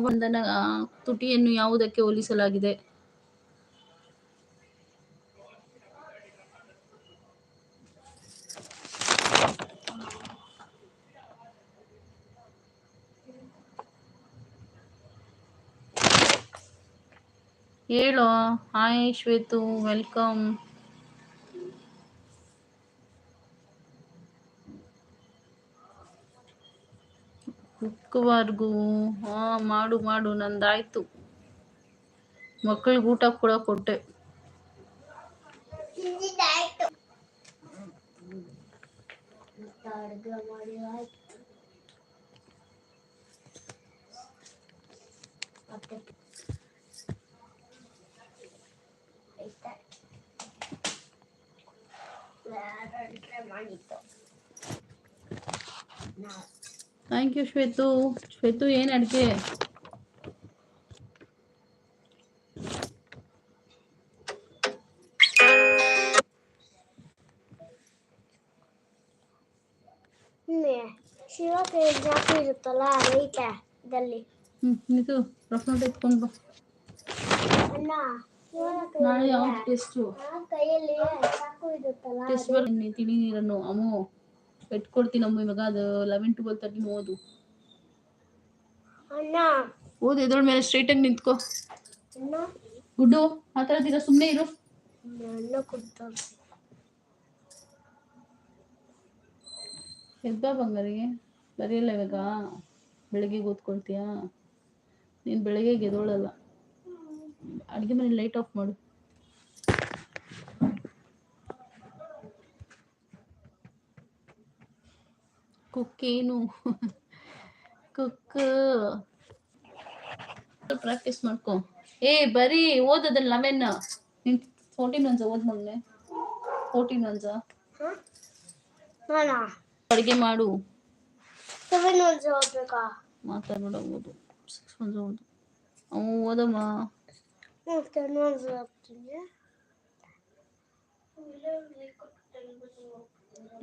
ಬಂಧನ ತುಟಿಯನ್ನು ಯಾವುದಕ್ಕೆ ಹೋಲಿಸಲಾಗಿದೆ? ಹೇಳೋ ಹಾಯ್ ಶ್ವೇತು ವೆಲ್ಕಮ್. ಕುಕ್ಕುವರೆಗೂ ಹಾ ಮಾಡು ಮಾಡು ನಂದಾಯ್ತು. ಮಕ್ಕಳಿಗೆ ಊಟ ಕೂಡ ಕೊಟ್ಟೆ. ಅಡುಗೆ ಮಾಡಿ ಆಯ್ತು ಮತ್ತೆ ಆಯ್ತಾ ಯಾರು ಅಡುಗೆ ಮಾಡಿತ್ತು ನಾವು ಥ್ಯಾಂಕ್ ಯು ಶ್ವೇತು ಶ್ವೇತು ಏನು ಅಡುಗೆ? ಜಾತಿ ಇರುತ್ತಲ್ಲ ಐತೆ ಇದಲ್ಲಿ ಹ್ಞೂ ಇದು ರಫ್ ನೋಟ್ ಎತ್ಕೊಂಡು ಬಾ. ಅಣ್ಣ ಶಿವನ ನಾಳೆ ಕೈಯಲ್ಲಿ ಯಾವ ಟೆಸ್ಟು ಕೈಯಲ್ಲಿ ಸಾಕು ಇರುತ್ತಲ್ಲ ಟೆಸ್ಟ್ ಬರ್ತೀನಿ ತಿಳಿ ನೀರನ್ನು ಅಮ್ಮು. ಎಟ್ಕೊಡ್ತೀನಿ ಅಮ್ಮ ಇವಾಗ ಅದು ಲೆವೆನ್ ಟ್ವೆಲ್ ತರ್ಟಿನ್ ಓದು. ಓದು ಎದ್ರ ಮೇಲೆ ಸ್ಟ್ರೈಟಾಗಿ ನಿಂತ್ಕೋ. ಆ ಗುಡ್ಡು ಮಾತಾಡ್ತೀರಾ ಸುಮ್ಮನೆ ಇರು. ಎದ್ದ ಎದ್ಬಾ ಬಂಗಾರಿಗೆ? ಬರೆಯಲ್ಲ ಇವಾಗ. ಬೆಳಗ್ಗೆ ಓದ್ಕೊಳ್ತೀಯಾ? ನೀನು ಬೆಳಗ್ಗೆ ಗೆದೋಳಲ್ಲ ಅಡುಗೆ ಮನೆ ಲೈಟ್ ಆಫ್ ಮಾಡು. ಕುಕ್ಕೇನು ಕುಕ್ ಪ್ರಾಕ್ಟೀಸ್ ಮಾಡ್ಕೊ ಏ ಬರೀ ಓದೋದಲ್ಲ ಲೆವೆನ್ ನೀನು ಫೋರ್ಟೀನ್ ಒನ್ಸ ಓದ್ ಮಗನೆ ಫೋರ್ಟೀನ್ ಒನ್ಸ ಅಣ್ಣ ಅಡುಗೆ ಮಾಡು ಸೆವೆನ್ ಒನ್ಸ್ ಹೋಗ್ಬೇಕಾ ಮಾತಾಡೋಣ ಓದು ಸಿಕ್ಸ್ ಒನ್ಸ ಓದು ಅವು ಓದಮ್ಮ ಹ್ಞೂ ಟೆನ್ ಒನ್ಸ್ ಹೋಗ್ತೀನಿ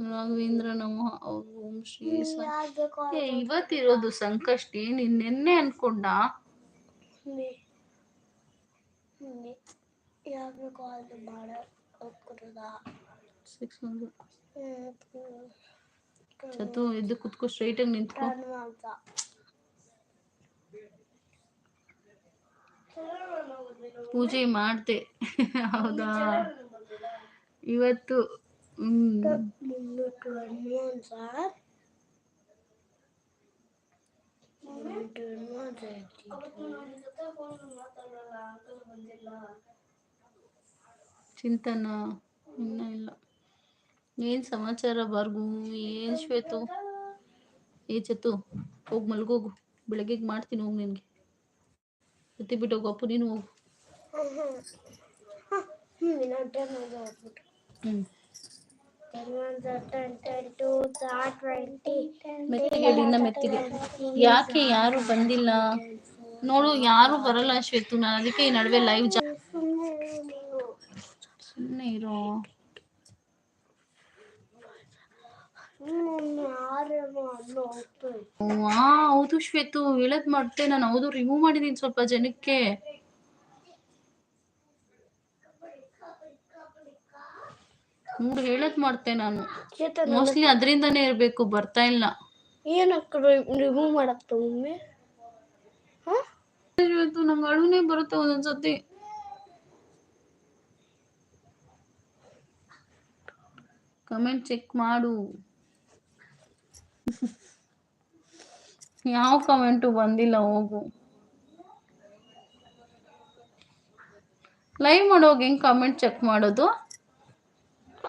ರಾಘವೇಂದ್ರ ನಮಃ ಓಂ ಶ್ರೀ ಏ ಇವತ್ತಿರೋದು ಸಂಕಷ್ಟಿ ನೀನ್ ನಿನ್ನೆ ಅನ್ಕೊಂಡ. ಚತು ಎದ್ದು ಕುತ್ಕೋ ಸ್ಟ್ರೈಟ್ ಆಗಿ ನಿಂತ್ಕೋ. ಪೂಜೆ ಮಾಡ್ದೆ. ಹೌದಾ? ಇವತ್ತು ಹ್ಮ್ ten once ten once Chintana ಇನ್ನ ಇಲ್ಲ. ಏನು ಸಮಾಚಾರ ಬಾರ್ಗು? ಏನು ಶ್ವೇತು? ಏ ಚತು ಹೋಗ್ ಮಲ್ಗೋಗು. ಬೆಳಗ್ಗೆ ಮಾಡ್ತೀನಿ ಹೋಗ್ ನಿನ್ಗೆ. ಎತ್ತಿ ಬಿಟ್ಟು ಹೋಗು ಅಪ್ಪು ನೀನು ಹೋಗು. ಹ್ಞೂ ಟ್ವೆಂಟಿ ಮೆತ್ತಿಗೆ. ಯಾಕೆ ಯಾರು ಬಂದಿಲ್ಲ? ನೋಡು, ಯಾರು ಬರಲ್ಲ ಶ್ವೇತು. ನಾನು ಅದಕ್ಕೆ ಈ ನಡುವೆ ಲೈವ್ ಜಾ ಸುಮ್ಮನೆ ಇರೋ. ಹೌದು ಶ್ವೇತು. ಹೇಳದ್ ಮಾಡ್ತೆ ನಾನು ಹೌದು ರಿಮೂವ್ ಮಾಡಿದೀನಿ ಸ್ವಲ್ಪ ಜನಕ್ಕೆ. ಮೂರು ಹೇಳದ್ ಮಾಡ್ತೆ ನಾನು. ಮೋಸ್ಟ್ಲಿ ಅದರಿಂದನೇ ಇರಬೇಕು ಬರ್ತಾ ಇಲ್ಲ. ಏನಕ್ಕೆ ರಿಮೂವ್ ಮಾಡಕ್ಕೆ ಒಮ್ಮೆ? ಇವತ್ತು ನಂಗೆ ಅಳುನೇ ಬರುತ್ತೆ ಒಂದೊಂದ್ಸತಿ ಕಮೆಂಟ್ ಚೆಕ್ ಮಾಡು. ಯಾವ ಕಮೆಂಟು ಬಂದಿಲ್ಲ ಹೋಗು. ಲೈವ್ ಮಾಡೋವಾಗ ಹೆಂಗ್ ಕಮೆಂಟ್ ಚೆಕ್ ಮಾಡೋದು?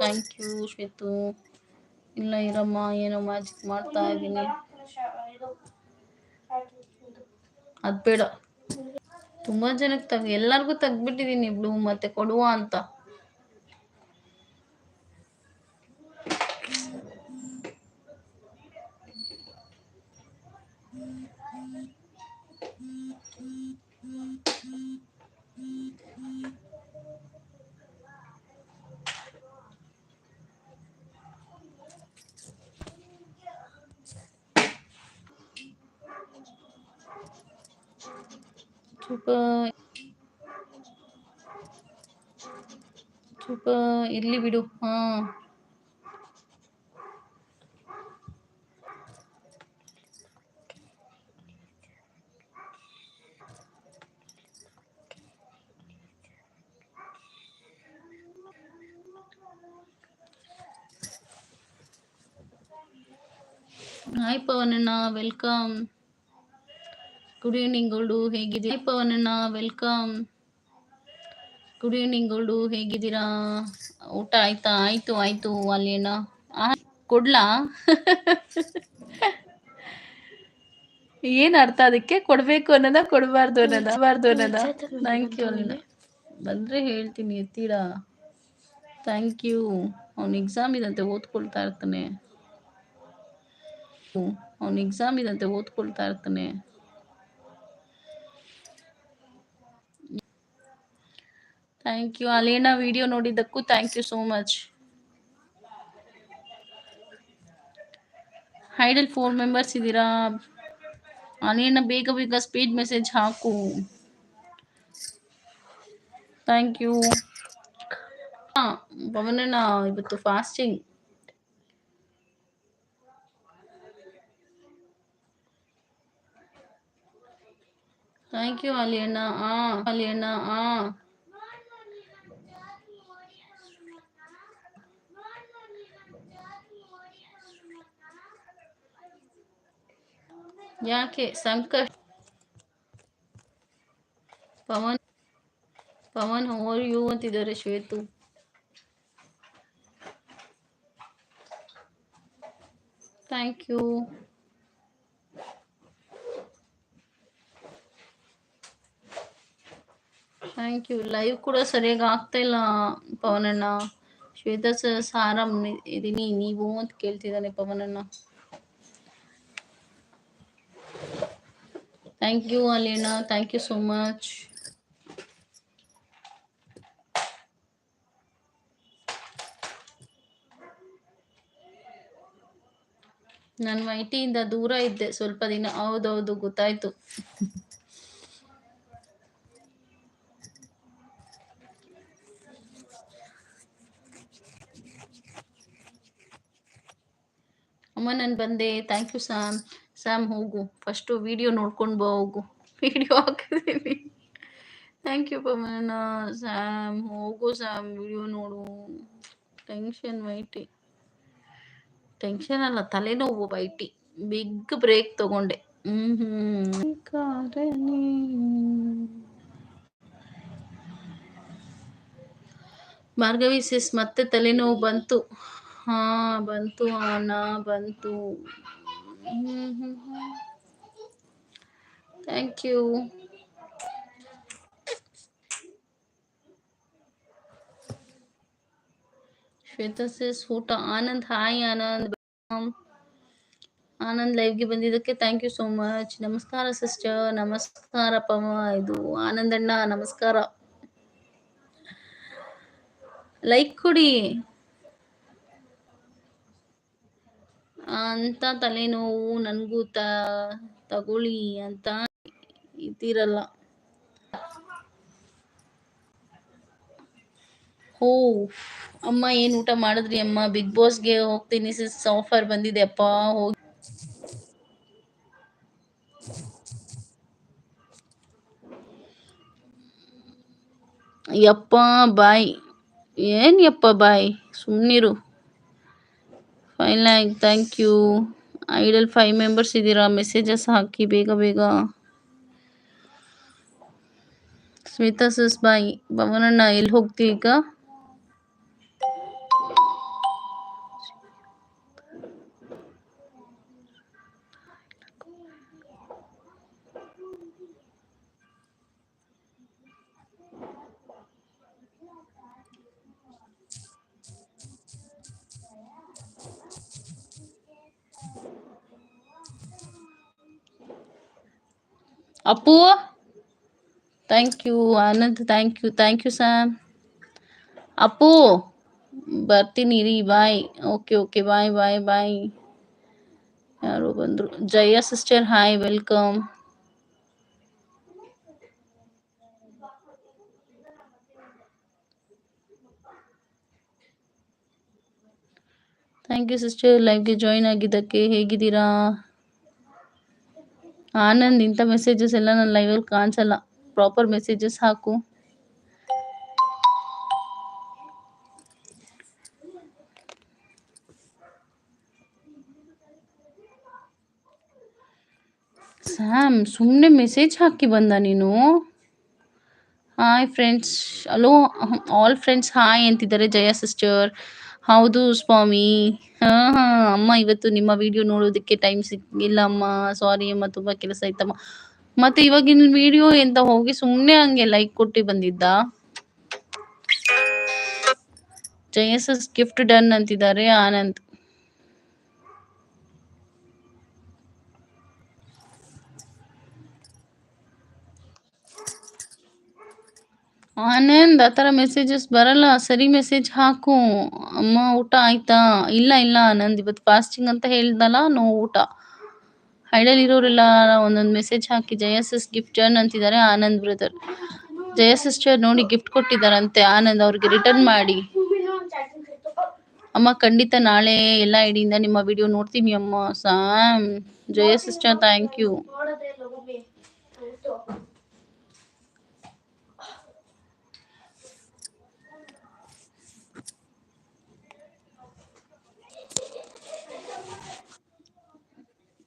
ಥ್ಯಾಂಕ್ ಯು ಶ್ವೇತು ಇಲ್ಲ, ಇರಮ್ಮ, ಏನೋ ಮ್ಯಾಜಿಕ್ ಮಾಡ್ತಾ ಇದ್ದೀನಿ ಅದು ಬೇಡ. ತುಂಬ ಜನಕ್ಕೆ ತಗ್, ಎಲ್ಲರಿಗೂ ತೆಗ್ದ್ಬಿಟ್ಟಿದ್ದೀನಿ ಬ್ಲೂ ಮತ್ತೆ ಕೊಡುವ ಅಂತ. ಸ್ವಲ್ಪ ಸ್ವಲ್ಪ ಇರ್ಲಿ ಬಿಡು ಹಾ ಹಾಯ್ ಪವನಣ್ಣ ವೆಲ್ಕಮ್ ಗುಡ್ ಈವ್ನಿಂಗ್ ಗೋಲ್ಡು ಹೇಗಿದ್ದೀರಾ? ಪವನಣ್ಣ. ವೆಲ್ಕಮ್ ಗುಡ್ ಈವ್ನಿಂಗ್ ಗೋಲ್ಡು ಹೇಗಿದ್ದೀರಾ? ಊಟ ಆಯ್ತಾ? ಆಯ್ತು ಆಯ್ತು, ಅಲ್ಲೇನ? ಕೊಡ್ಲಾ? ಏನ್ ಅರ್ಥ ಅದಕ್ಕೆ? ಕೊಡ್ಬೇಕು ಅನ್ನೋದ, ಕೊಡಬಾರ್ದು ಅನ್ನೋದ? ಬಾರ್ದು ಅನ್ನೋದ? ಥ್ಯಾಂಕ್ ಯು ಅಲ್ಲಿನ? ಬಂದ್ರೆ ಹೇಳ್ತೀನಿ, ಎತ್ತೀರಾ? ಥ್ಯಾಂಕ್ ಯು ಅವ್ನ ಎಕ್ಸಾಮ್ ಇದಂತೆ ಓದ್ಕೊಳ್ತಾ ಇರ್ತಾನೆ. ಅವ್ನ ಎಕ್ಸಾಮ್ ಇದಂತೆ ಓದ್ಕೊಳ್ತಾ ಇರ್ತಾನೆ. Thank you Alena video ನೋಡಿದ್ದಕ್ಕೂ thank you so much idle four members ಇದ್ದೀರಾ? ಅಲೇನ ಬೇಗ ಬೇಗ ಸ್ಪೀಡ್ ಮೆಸೇಜ್ ಹಾಕು. ಥ್ಯಾಂಕ್ ಯು ಪವನಣ್ಣ ಇವತ್ತು ಫಾಸ್ಟಿಂಗ್ ಥ್ಯಾಂಕ್ ಯು ಅಲಿಯಣ್ಣ ಆ ಅಲಿಯಣ್ಣ ಆ. ಯಾಕೆ ಸಂಕಷ್ಟ ಪವನ್ ಪವನ್ ಓರ್ ಯು ಅಂತಿದ್ದಾರೆ Shwetu thank you thank you live ಕೂಡ ಸರಿಯಾಗಿ ಆಗ್ತಾ ಇಲ್ಲ ಪವನಣ್ಣ ಶ್ವೇತಾ ಸರ್ ಆರಾಮ್ ಇದೀನಿ ನೀವು ಅಂತ ಕೇಳ್ತಿದ್ದಾನೆ ಪವನಣ್ಣ ಥ್ಯಾಂಕ್ ಯು ಅಲಿಯಣ್ಣ ಥ್ಯಾಂಕ್ ಯು ಸೋ ಮಚ್ ನಾನು ಟಿಯಿಂದ ದೂರ ಇದ್ದೆ. ಸ್ವಲ್ಪ ದಿನ ಹೌದೌದು, ಗೊತ್ತಾಯ್ತು. ಅಮ್ಮ, ನಾನು ಬಂದೆ. ಥ್ಯಾಂಕ್ ಯು ಸ್ಯಾಮ್ ಸ್ಯಾಮ್ ಹೋಗು. ಫಸ್ಟು ವಿಡಿಯೋ ನೋಡ್ಕೊಂಡು ಬಾ, ಹೋಗು. ವಿಡಿಯೋ ಹಾಕಿದ್ದೀನಿ ಥ್ಯಾಂಕ್ ಯು ಪವನ. ಸ್ಯಾಮ್ ಹೋಗು ಸ್ಯಾಮ್ ವಿಡಿಯೋ ನೋಡು. ಟೆನ್ಷನ್ ವೈಟಿ ಟೆನ್ಷನ್ ಅಲ್ಲ, ತಲೆನೋವು ವೈಟಿ ಬಿಗ್ ಬ್ರೇಕ್ ತಗೊಂಡೆ. ಹ್ಮ್ ಕಾರಣಿ. ಭಾರ್ಗವಿ ಸಿಸ್ ಮತ್ತೆ ತಲೆನೋವು ಬಂತು. ಹಾ, ಬಂತು, ಅಣ್ಣ, ಬಂತು. ಥ್ಯಾಂಕ್ ಯು ಶ್ವೇತಾ ಸಿಸ್ ಊಟ ಆನಂದ್, ಹಾಯ್ ಆನಂದ್. ಆನಂದ್ ಲೈವ್ಗೆ ಬಂದಿದ್ದಕ್ಕೆ ಥ್ಯಾಂಕ್ ಯು ಸೋ ಮಚ್ ನಮಸ್ಕಾರ ಸಿಸ್ಟರ್ ನಮಸ್ಕಾರ ಪವ ಇದು ಆನಂದಣ್ಣ ನಮಸ್ಕಾರ. ಲೈಕ್ ಕೊಡಿ. ಅಂತ ತಲೆನೋವು, ನನಗೂ ತ, ತಗೊಳ್ಳಿ ಅಂತ ಇದ್ದೀರಲ್ಲ ಓ ಅಮ್ಮ ಏನು ಊಟ ಮಾಡಿದ್ರಿ ಅಮ್ಮ? ಬಿಗ್ ಬಾಸ್ಗೆ ಹೋಗ್ತೀನಿ ಸಿಸ್ ಆಫರ್ ಬಂದಿದೆ ಅಪ್ಪ, ಹೋಗಿ. ಯಪ್ಪ, ಬಾಯ್. ಏನ್ ಯಪ್ಪ, ಬಾಯ್? ಸುಮ್ಮನಿರು five lac thank you idle five members ಇದ್ದೀರಾ ಮೆಸೇಜಸ್ ಹಾಕಿ ಬೇಗ ಬೇಗ ಸ್ಮಿತಾ ಸಿಸ್ ಬಾಯ್ ಭವನಣ್ಣ ಎಲ್ಲಿ ಹೋಗ್ತಿ ಈಗ Appu thank you Anand thank you thank you Sam Appu ಬರ್ತೀನಿ ರೀ ಬಾಯ್ ಓಕೆ ಓಕೆ ಬಾಯ್ ಬಾಯ್ ಬಾಯ್ ಯಾರೋ ಬಂದರು Jaya sister hi welcome thank you sister ಲೈವ್ಗೆ join ಆಗಿದ್ದಕ್ಕೆ ಹೇಗಿದ್ದೀರಾ ಆನಂದ್, ಇಂಥ ಮೆಸೇಜಸ್ ಎಲ್ಲ ನನ್ನ ಲೈವಲ್ಲಿ ಕಾಣಿಸಲ್ಲ. ಪ್ರಾಪರ್ ಮೆಸೇಜಸ್ ಹಾಕು. ಸ್ಯಾಮ್ ಸುಮ್ಮನೆ ಮೆಸೇಜ್ ಹಾಕಿ ಬಂದ ನೀನು? Hi friends hello all friends hi ಅಂತಿದ್ದಾರೆ ಜಯ ಸಿಸ್ಟರ್ ಹೌದು ಸ್ವಾಮಿ. ಹಾ ಹಾ, ಅಮ್ಮ ಇವತ್ತು ನಿಮ್ಮ ವಿಡಿಯೋ ನೋಡೋದಕ್ಕೆ ಟೈಮ್ ಸಿಕ್ಕಿಲ್ಲ ಅಮ್ಮ. ಸಾರಿ ಅಮ್ಮ, ತುಂಬಾ ಕೆಲಸ ಆಯ್ತಮ್ಮ. ಮತ್ತೆ ಇವಾಗಿನ ವಿಡಿಯೋ ಎಂತ ಹೋಗಿ ಸುಮ್ನೆ ಹಂಗೆ ಲೈಕ್ ಕೊಟ್ಟು ಬಂದಿದ್ದ? ಜಯಸಸ್ ಗಿಫ್ಟ್ ಡನ್ ಅಂತಿದ್ದಾರೆ, ಆನಂದ್. ಆನಂದ್ ಆ ಥರ ಮೆಸೇಜಸ್ ಬರಲ್ಲ. ಸರಿ ಮೆಸೇಜ್ ಹಾಕು. ಅಮ್ಮ, ಊಟ ಆಯ್ತಾ? ಇಲ್ಲ ಇಲ್ಲ ಆನಂದ್ ಇವತ್ತು ಫಾಸ್ಟಿಂಗ್ ಅಂತ ಹೇಳ್ದಲ್ಲ ನೋ ಊಟ. ಹೈಡಲ್ ಇರೋರೆಲ್ಲ ಒಂದೊಂದು ಮೆಸೇಜ್ ಹಾಕಿ ಜಯ ಸಿಸ್ ಗಿಫ್ಟ್ ಜರ್ನ್ ಅಂತಿದ್ದಾರೆ, ಆನಂದ್ ಬ್ರದರ್ ಜಯ ಸಿಸ್ಟರ್ ನೋಡಿ ಗಿಫ್ಟ್ ಕೊಟ್ಟಿದ್ದಾರಂತೆ, ಆನಂದ್ ಅವ್ರಿಗೆ ರಿಟರ್ನ್ ಮಾಡಿ. ಅಮ್ಮ, ಖಂಡಿತ ನಾಳೆ ಎಲ್ಲ ಐಡಿಯಿಂದ ನಿಮ್ಮ ವಿಡಿಯೋ ನೋಡ್ತೀನಿ ಅಮ್ಮ. Sam Jaya sister thank you ನೋಡೋದೇ ಇಲ್ಲ ಮಮ್ಮಿ ಹೌದು.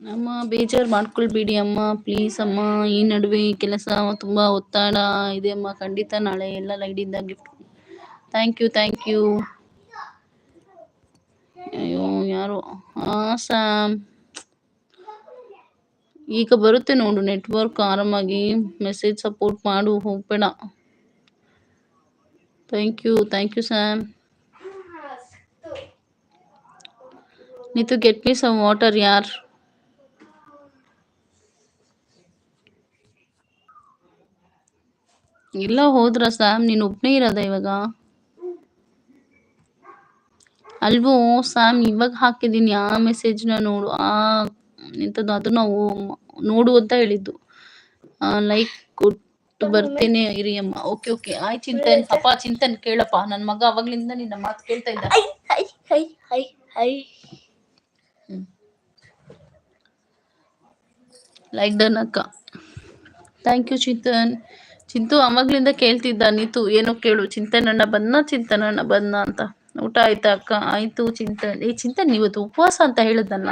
ಅಮ್ಮ ಬೇಜಾರ್ ಮಾಡ್ಕೊಳ್ಬೇಡಿ ಅಮ್ಮ. ಪ್ಲೀಸ್ ಅಮ್ಮ, ಈ ನಡುವೆ ಕೆಲಸ ತುಂಬಾ ಒತ್ತಡ ಇದೆ ಅಮ್ಮ. ಖಂಡಿತ ನಾಳೆ ಎಲ್ಲ ಲೈಡಿಂದ gift thank you thank you ಅಯ್ಯೋ, ಯಾರು ಹಾಂ ಸ್ಯಾಮ್ ಈಗ ಬರುತ್ತೆ ನೋಡು ನೆಟ್ವರ್ಕ್ ಆರಾಮಾಗಿ ಮೆಸೇಜ್ ಸಪೋರ್ಟ್ ಮಾಡು, ಹೋಗ್ಬೇಡ. Thank you thank you Sam Neetu get me some water ಯಾರ್? ಇಲ್ಲ ಹೋದ್ರ ಸ್ಯಾಮ್ ನೀನು ಒಬ್ಬನೇ ಇರೋದ ಇವಾಗ? ಅಲ್ವೋ ಸ್ಯಾಮ್ ಇವಾಗ ಹಾಕಿದ್ದೀನಿ ಆ ಮೆಸೇಜ್ನ ನೋಡು. ಆ ಎಂಥದ್ದು ಅದು ನಾವು ನೋಡು ಅಂತ ಹೇಳಿದ್ದು. ಲೈಕ್ ಕೊಟ್ಟು ಬರ್ತೇನೆ ಇರಿ ಅಮ್ಮ ಓಕೆ ಓಕೆ ಆಯ್ ಚಿಂತನ್ ಅಪ್ಪ ಚಿಂತನ್ ಕೇಳಪ್ಪ. ನನ್ನ ಮಗ ಅವಾಗ್ಲಿಂದ ನಿನ್ನ ಮಾತು ಕೇಳ್ತಾ ಇದ್ದ. Hi hi hi hi hi. Like done ಅಕ್ಕ. Thank you Chintan. ಚಿಂತು ಅವಾಗ್ಲಿಂದ ಕೇಳ್ತಿದ್ದ ನೀತು ಏನೋ ಕೇಳು ಚಿಂತನಣ್ಣ ಬಂದ ಚಿಂತನಣ್ಣ ಬಂದ ಅಂತ. ಊಟ ಆಯ್ತಾ ಅಕ್ಕ? ಆಯ್ತು ಚಿಂತನ್ ಈ ಚಿಂತನ್ ಇವತ್ತು ಉಪವಾಸ ಅಂತ ಹೇಳದನ್ನ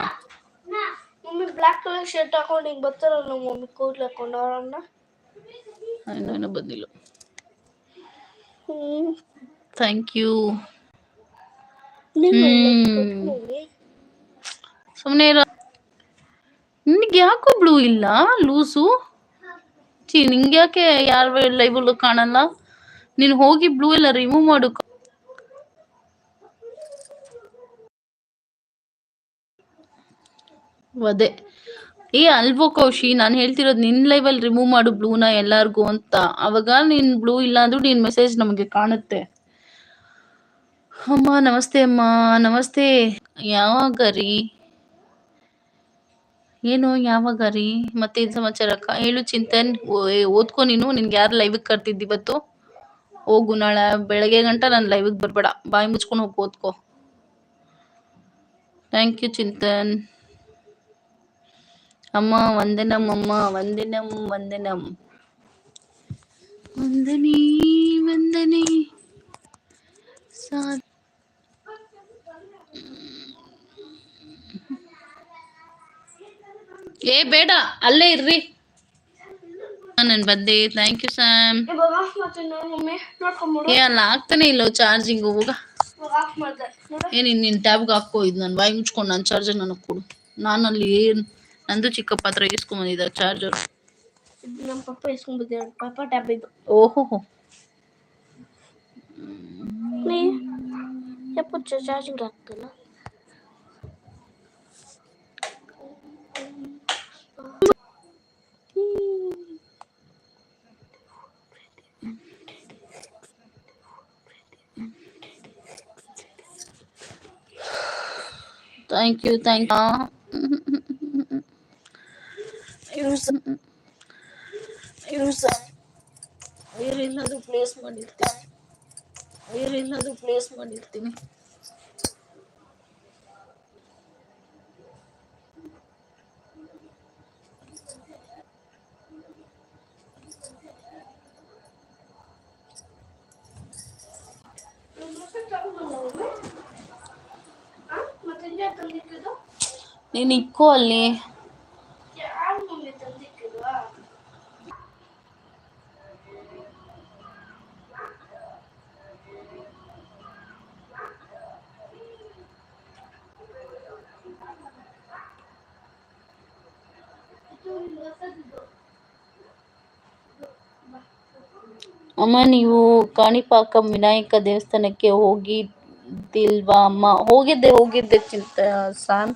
ಮಮ್ಮಿ ಬ್ಲಾಕ್ ಕಲರ್ ಶರ್ಟ್ ಹಾಕೊಂಡು ಹಿಂಗ್ ಬರ್ತಾರಲ್ಲ ಮಮ್ಮಿ ಕೂದ್ಲು ಹಾಕೊಂಡು ಅವರನ್ನ? ಏನೋ ಬಂದಿಲ್ಲ. ಥ್ಯಾಂಕ್ ಯು ನಿಮ್ಮ ಸುಮ್ಮನೆ ಇರೋ. ನಿನಗೆ ಯಾಕೋ ಬ್ಲೂ ಇಲ್ಲ? ಲೂಸು? ಚಿ ನಿಂಗೆ ಯಾಕೆ ಯಾರ ಲೈವಲ್ಲೂ ಕಾಣಲ್ಲ? ನೀನು ಹೋಗಿ ಬ್ಲೂ ಎಲ್ಲ ರಿಮೂವ್ ಮಾಡು. ಅದೇ. ಏ, ಅಲ್ವೋ ಕೌಶಿ, ನಾನು ಹೇಳ್ತಿರೋದು ನಿನ್ನ ಲೈವಲ್ಲಿ ರಿಮೂವ್ ಮಾಡು ಬ್ಲೂನ ಎಲ್ಲಾರ್ಗೂ ಅಂತ. ಅವಾಗ ನೀನ್ ಬ್ಲೂ ಇಲ್ಲ ಅಂದ್ರೂ ನಿನ್ ಮೆಸೇಜ್ ನಮಗೆ ಕಾಣುತ್ತೆ. ಅಮ್ಮ, ನಮಸ್ತೆ ಅಮ್ಮ, ನಮಸ್ತೆ. ಯಾವಾಗ ರೀ? ಏನು, ಯಾವಾಗ ರೀ? ಮತ್ತೆ ಏನ್ ಸಮಾಚಾರ ಅಕ್ಕ? ಹೇಳು ಚಿಂತನ್ ಓದ್ಕೊ ನೀನು? ನಿನ್ಗೆ ಯಾರು ಲೈವಿಗೆ ಕರ್ತಿದ್ದಿ ಇವತ್ತು? ಹೋಗು, ನಾಳೆ ಬೆಳಗ್ಗೆ ಗಂಟ ನಾನು ಲೈವಿಗೆ ಬರಬೇಡ. ಬಾಯಿ ಮುಚ್ಕೊಂಡು ಹೋಗಿ, ಓದ್ಕೊ. Thank you Chintan. ಅಮ್ಮ, ವಂದನಂ ಅಮ್ಮ, ವಂದನಂ ವಂದನಂ. ವಂದನೆ ವಂದನೆ. ಸಾ ಏ ಬೇಡ ಅಲ್ಲೇ ಇರ್ರಿ ನಾನು ಬಂದೆ ಥ್ಯಾಂಕ್ ಯು ಸ್ಯಾಮ್ ಇವಾಗ ಆಫ್ ಮಾಡ್ತೀನಿ ನೋಡು ಮಮ್ಮಿ ನೋಡ್ಕೊಂಬಿಡು ಏ ಅಲ್ಲ ಆಗ್ತಾನೆ ಇಲ್ಲ ಚಾರ್ಜಿಂಗ್ ಹೋಗ ಇವಾಗ ಆಫ್ ಮಾಡ್ದೆ ನೋಡು ಏ ನೀನು ನಿನ್ನ ಟ್ಯಾಬ್ಗೆ ಹಾಕೋ ಇದು ನಾನು ಬಾಯಿ ಮುಚ್ಕೊಂಡು ನನ್ನ ಚಾರ್ಜರ್ ನನಗೆ ಕೊಡು ನಾನು ಅಲ್ಲಿ ಏನು ನಂದು ಚಿಕ್ಕಪ್ಪ ಹತ್ರ ಇಸ್ಕೊಂಬಂದಿದ್ದ ಚಾರ್ಜರ್ ಇದು ನಮ್ಮ ಪಪ್ಪ ಇಸ್ಕೊಂಡ್ಬಿದ್ದೆ ಪಾಪ ಟ್ಯಾಬ್ ಇದು ಓಹೋ ನೀ ಯಪ್ಪ ಚಾರ್ಜಿಂಗ್ ಹಾಕ್ತಲ್ಲ ಥ್ಯಾಂಕ್ ಯು ಥ್ಯಾಂಕ್ ಇರು ಸ ಇರು ಸ ಬೇರೆಲ್ಲದು ಪ್ಲೇಸ್ ಮಾಡಿರ್ತೀನಿ ಬೇರೆಲ್ಲದು ಪ್ಲೇಸ್ ಮಾಡಿರ್ತೀನಿ ನೀನು ಇಕ್ಕೋ ಅಲ್ಲಿ ಯಾರು ಮಮ್ಮಿ ತಂದಿಕ್ಕಿದ್ದು ಅಮ್ಮ, ನೀವು ಕಾಣಿಪಾಕಂ ವಿನಾಯಕ ದೇವಸ್ಥಾನಕ್ಕೆ ಹೋಗಿದ್ದಿಲ್ವಾ ಅಮ್ಮ? ಹೋಗಿದ್ದೆ ಹೋಗಿದ್ದೆ ಚಿಂತ ಸ್ಯಾಮ್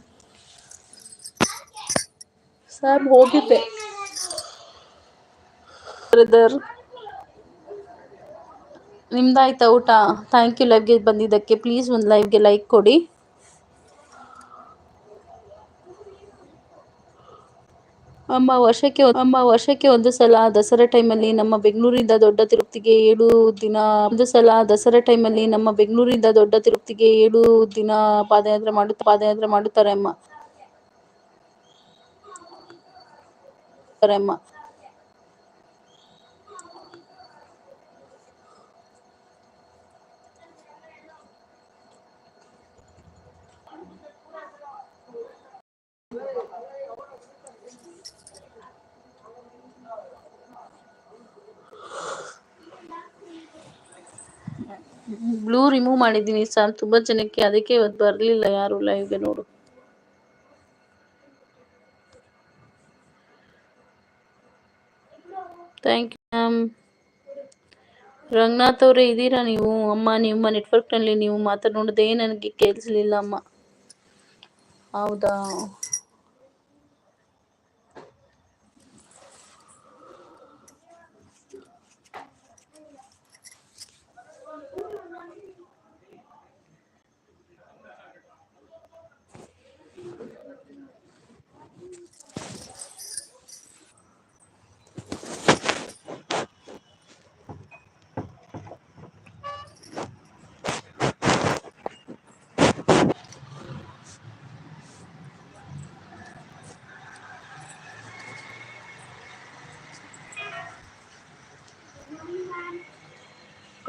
ಸ್ಯಾಮ್ ಹೋಗಿದ್ದೆ. ಬ್ರದರ್. ನಿಮ್ದಾಯ್ತಾ ಊಟ? ಥ್ಯಾಂಕ್ ಯು ಲೈವ್ಗೆ ಬಂದಿದ್ದಕ್ಕೆ. ಪ್ಲೀಸ್ ಒಂದು ಲೈವ್ಗೆ ಲೈಕ್ ಕೊಡಿ. ಅಮ್ಮ ವರ್ಷಕ್ಕೆ ಅಮ್ಮ ವರ್ಷಕ್ಕೆ ಒಂದು ಸಲ ದಸರಾ ಟೈಮಲ್ಲಿ ನಮ್ಮ ಬೆಂಗಳೂರಿಂದ ದೊಡ್ಡ ತಿರುಪತಿಗೆ ಏಳು ದಿನ ಒಂದು ಸಲ ದಸರಾ ಟೈಮಲ್ಲಿ ನಮ್ಮ ಬೆಂಗಳೂರಿಂದ ದೊಡ್ಡ ತಿರುಪತಿಗೆ ಏಳು ದಿನ ಪಾದಯಾತ್ರೆ ಮಾಡುತ್ತ ಪಾದಯಾತ್ರೆ ಮಾಡುತ್ತಾರೆ ಅಮ್ಮ. ಅಮ್ಮ ಬ್ಲೂ ರಿಮೂವ್ ಮಾಡಿದ್ದೀನಿ ಸ್ಯಾಮ್ ತುಂಬಾ ಜನಕ್ಕೆ ಅದಕ್ಕೆ ಇವತ್ತು ಬರ್ಲಿಲ್ಲ ಯಾರು ಲೈವ್ಗೆ ನೋಡು. ಥ್ಯಾಂಕ್ ಯು ಮ್ಯಾಮ್ ರಂಗನಾಥ್ ಅವರೇ ಇದ್ದೀರಾ ನೀವು? ಅಮ್ಮ, ನಿಮ್ಮ ನೆಟ್ವರ್ಕ್ನಲ್ಲಿ ನೀವು ಮಾತನಾಡೋದೇ ನನಗೆ ಕೇಳಿಸ್ಲಿಲ್ಲ ಅಮ್ಮ. ಹೌದಾ?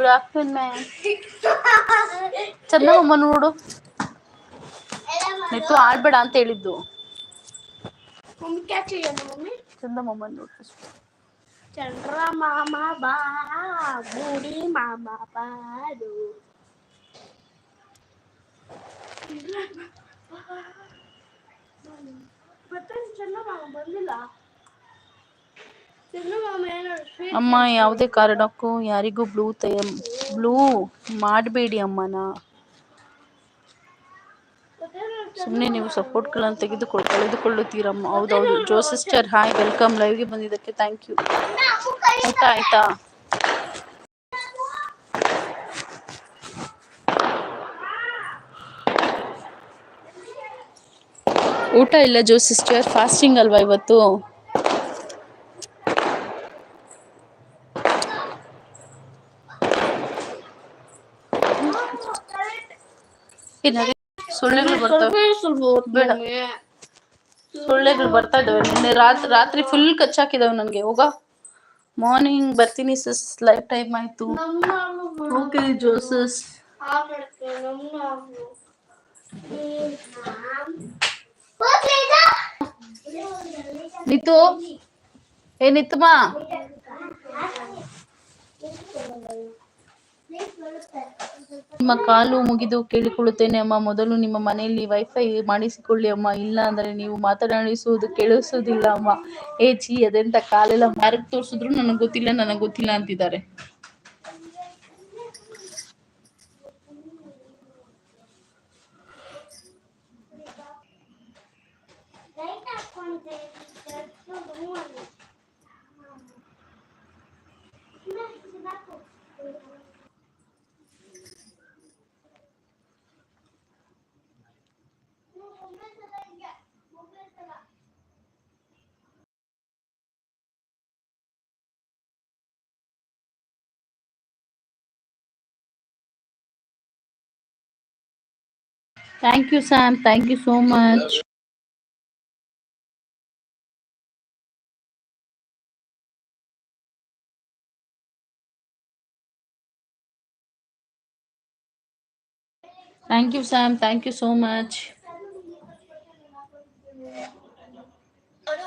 ಗುಡ್ ಆಫ್ಟರ್ನೂನ್ ಮ್ಯಾಮ್ ಚಂದಮ್ಮ ನೋಡು. ನೀತು ಆಡ್ಬೇಡ ಅಂತ ಹೇಳಿದ್ದು. ಚಂದಮ್ಮ ನೋಡು. ಚಂದ್ರ ಮಾಮ ಬಾ ಬೂಡಿ ಮಾಮ ಬಾಡು ಮತ್ತೆ ಚಂದ್ರ ಮಾಮ ಬಂದಿಲ್ಲ ಚಂದ್ರ ಮಾಮ ಏನಾದ್ರು sweet ಅಮ್ಮ, ಯಾವುದೇ ಕಾರಣಕ್ಕೂ ಯಾರಿಗೂ ಬ್ಲೂ ತಯ ಬ್ಲೂ ಮಾಡಬೇಡಿ ಅಮ್ಮನ. ಸುಮ್ಮನೆ ನೀವು ಸಪೋರ್ಟ್ಗಳನ್ನು ತೆಗೆದುಕೊಳ್ಳ, ಕಳೆದುಕೊಳ್ಳುತ್ತೀರಮ್ಮ. ಹೌದೌದು ಜೋ ಸಿಸ್ಟರ್ ಹಾಯ್ ವೆಲ್ಕಮ್ ಲೈವ್ಗೆ ಬಂದಿದ್ದಕ್ಕೆ ಥ್ಯಾಂಕ್ ಯು ಊಟ ಆಯ್ತಾ? ಊಟ ಇಲ್ಲ ಜೋ ಸಿಸ್ಟರ್ ಫಾಸ್ಟಿಂಗ್ ಅಲ್ವಾ ಇವತ್ತು? ಏನಾದ್ರೆ ಸೊಳ್ಳೆಗಳು ಬರ್ತವೆ ಸ್ವಲ್ಪ ಹೊತ್ತು ಬೇಡ. ಮಮ್ಮಿ. ಸೊಳ್ಳೆಗಳು ಬರ್ತಾ ಇದಾವೆ ನಿನ್ನೆ ರಾತ್ರಿ ರಾತ್ರಿ ಫುಲ್ ಕಚ್ಚಾಕಿದಾವೆ ನನಗೆ ಹೋಗ ಮಾರ್ನಿಂಗ್ ಬರ್ತೀನಿ ಸಿಸ್ ಲೈಫ್ ಟೈಮ್ ಆಯ್ತು ನಮ್ಮ ನಾವು ಬಿಡು. ಓಕೆ ಜೋಸಸ್ ಆಮೇಲೆ ನಮ್ಮ ನಾವು. ನಿಮ್ಮ ಕಾಲು ಮುಗಿದು ಕೇಳಿಕೊಳ್ಳುತ್ತೇನೆ ಅಮ್ಮ. ಮೊದಲು ನಿಮ್ಮ ಮನೆಯಲ್ಲಿ ವೈಫೈ ಮಾಡಿಸಿಕೊಳ್ಳಿ ಅಮ್ಮ. ಇಲ್ಲ ಅಂದ್ರೆ ನೀವು ಮಾತನಾಡಿಸುವುದು ಕೇಳಿಸುವುದಿಲ್ಲ ಅಮ್ಮ. ಏ ಚಿ ಅದೆಂತ ಕಾಲೆಲ್ಲ ಮಾರಕ್ ತೋರಿಸಿದ್ರು ನನಗೆ ಗೊತ್ತಿಲ್ಲ ನನಗೆ ಗೊತ್ತಿಲ್ಲ ಅಂತಿದ್ದಾರೆ. Thank you, Sam. Thank you so much. Thank you, Sam. Thank you so much. ஆனா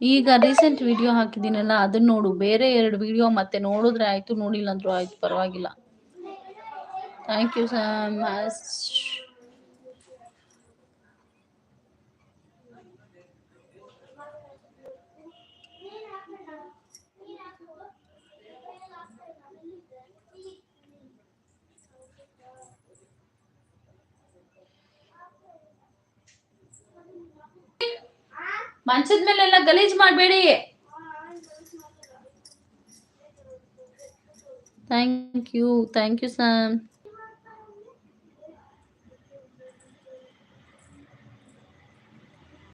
ಈಗ ರೀಸೆಂಟ್ ವಿಡಿಯೋ ಹಾಕಿದ್ದೀನಲ್ಲ ಅದನ್ನ ನೋಡು. ಬೇರೆ ಎರಡು ವಿಡಿಯೋ ಮತ್ತೆ ನೋಡಿದ್ರೆ ಆಯ್ತು, ನೋಡಿಲ್ಲ ಅಂದ್ರೂ ಆಯ್ತು, ಪರವಾಗಿಲ್ಲ. ಥ್ಯಾಂಕ್ ಯು ಮಂಚದ ಮೇಲೆಲ್ಲ ಗಲೀಜ್ ಮಾಡಬೇಡಿ. Thank you thank you Sam